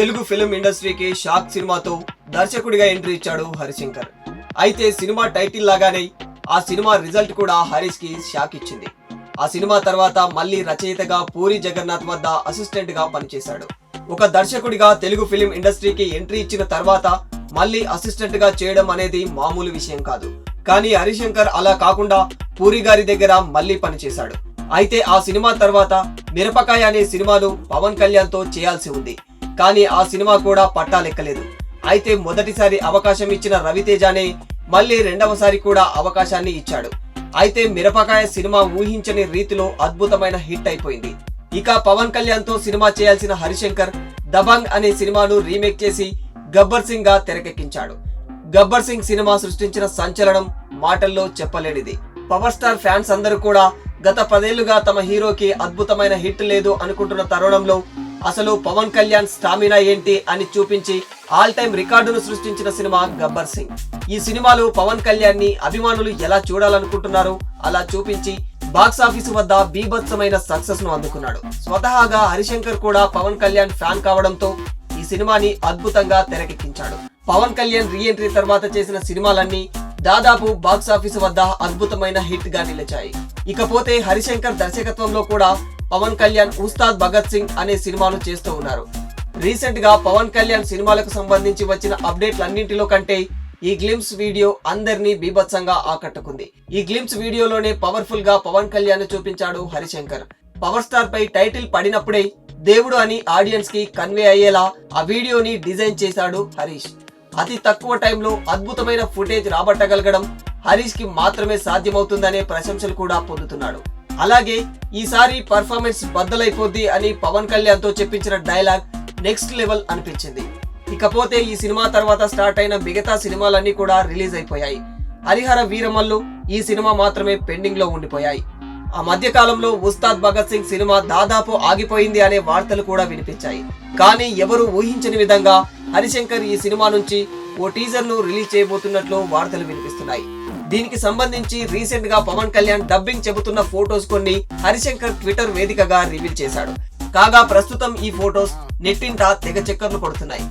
Telugu film ఇండస్ట్రీకి shock సినిమాతో దర్శకుడిగా ఎంట్రీ ఇచ్చాడు హరిశంకర్. అయితే సినిమా టైటిల్ లాగానే ఆ సినిమా రిజల్ట్ కూడా హరీష్కి షాక్ ఇచ్చింది. ఆ సినిమా తర్వాత మళ్ళీ రచయితగా పూరి జగన్నాథ్ వద్ద అసిస్టెంట్గా పనిచేశాడు. ఒక దర్శకుడిగా తెలుగు ఫిలిం ఇండస్ట్రీకి ఎంట్రీ ఇచ్చిన తర్వాత మళ్ళీ అసిస్టెంట్గా చేయడం అనేది మామూలు విషయం కాదు. కానీ హరిశంకర్ అలా కాకుండా పూరి గారి దగ్గర మళ్ళీ పనిచేశాడు. అయితే ఆ సినిమా తర్వాత మిరపకాయ అనే సినిమాను పవన్ కళ్యాణ్తో చేయాల్సి ఉంది. కానీ ఆ సినిమా కూడా పట్టాలెక్కలేదు అయితే మొదటిసారి అవకాశం ఇచ్చిన రవితేజానే మళ్ళీ రెండవసారి కూడా అవకాశాన్ని ఇచ్చాడు. అయితే మిరపకాయ సినిమా ఊహించని రీతిలో అద్భుతమైన హిట్ అయిపోయింది. ఇక పవన్ కళ్యాణ్తో సినిమా చేయాల్సిన హరిశంకర్ దబంగ్ అనే సినిమాను రీమేక్ చేసి గబ్బర్ సింగ్గా తెరకెక్కించాడు. గబ్బర్ సింగ్ సినిమా సృష్టించిన సంచలనం మాటల్లో చెప్పలేనిది. పవర్ స్టార్ ఫ్యాన్స్ అందరూ కూడా గత పదేళ్ళుగా తమ హీరోకి అద్భుతమైన హిట్ లేదు అనుకుంటున్న తరుణంలో అసలు పవన్ కళ్యాణ్ స్టామినా ఏంటి అని చూపించి ఆల్ టైమ్ రికార్డును సృష్టించిన సినిమా గబ్బర్ సింగ్. ఈ సినిమాలో పవన్ కళ్యాణ్ని అభిమానులు ఎలా చూడాలనుకుంటున్నారో అలా చూపించి బాక్స్ ఆఫీస్ వద్ద బీభత్సమైన సక్సెస్ను అందుకున్నాడు. స్వతహాగా హరిశంకర్ కూడా పవన్ కళ్యాణ్ ఫ్యాన్ కావడంతో ఈ సినిమాని అద్భుతంగా తెరకెక్కించాడు. పవన్ కళ్యాణ్ రీ ఎంట్రీ తర్వాత చేసిన సినిమాలన్నీ దాదాపు బాక్స్ ఆఫీస్ వద్ద అద్భుతమైన హిట్గా నిలిచాయి. ఇకపోతే హరిశంకర్ దర్శకత్వంలో కూడా పవన్ కళ్యాణ్ ఉస్తాద్ భగత్ సింగ్ అనే సినిమాను చేస్తూ ఉన్నారు. రీసెంట్గా పవన్ కళ్యాణ్ సినిమాలకు సంబంధించి వచ్చిన అప్డేట్లన్నింటిలో కంటే ఈ గ్లిమ్స్ వీడియో అందరినీ బీభత్సంగా ఆకట్టుకుంది. ఈ గ్లిమ్స్ వీడియోలోనే పవర్ఫుల్గా పవన్ కళ్యాణ్ చూపించాడు హరిశంకర్. పవర్ స్టార్ పై టైటిల్ పడినప్పుడే దేవుడు అని ఆడియన్స్కి కన్వే అయ్యేలా ఆ వీడియోని డిజైన్ చేశాడు హరీష్. అతి తక్కువ టైంలో అద్భుతమైన ఫుటేజ్ రాబట్టగలగడం హరీష్కి మాత్రమే సాధ్యమవుతుందనే ప్రశంసలు కూడా పొందుతున్నాడు. అలాగే ఈసారి పర్ఫార్మెన్స్ బద్దలైపోద్ది అని పవన్ కళ్యాణ్తో చెప్పించిన డైలాగ్ నెక్స్ట్ లెవెల్ అనిపించింది. ఇకపోతే ఈ సినిమా తర్వాత స్టార్ట్ అయిన మిగతా సినిమాలన్నీ కూడా రిలీజ్ అయిపోయాయి. హరిహర వీరమల్లు ఈ సినిమా మాత్రమే పెండింగ్లో ఉండిపోయాయి. ఆ మధ్య కాలంలో ఉస్తాద్ భగత్ సింగ్ సినిమా దాదాపు ఆగిపోయింది అనే వార్తలు కూడా వినిపించాయి. కానీ ఎవరు ఊహించని విధంగా హరిశంకర్ ఈ సినిమా నుంచి ఓ టీజర్ను రిలీజ్ చేయబోతున్నట్లు వార్తలు వినిపిస్తున్నాయి. దీనికి సంబంధించి రీసెంట్గా పవన్ కళ్యాణ్ డబ్బింగ్ చెబుతున్న ఫోటోస్ కొన్ని హరిశంకర్ ట్విట్టర్ వేదికగా రివీల్ చేశాడు. కాగా ప్రస్తుతం ఈ ఫోటోస్ నెట్టింట తెగ చక్కర్లు కొడుతున్నాయి.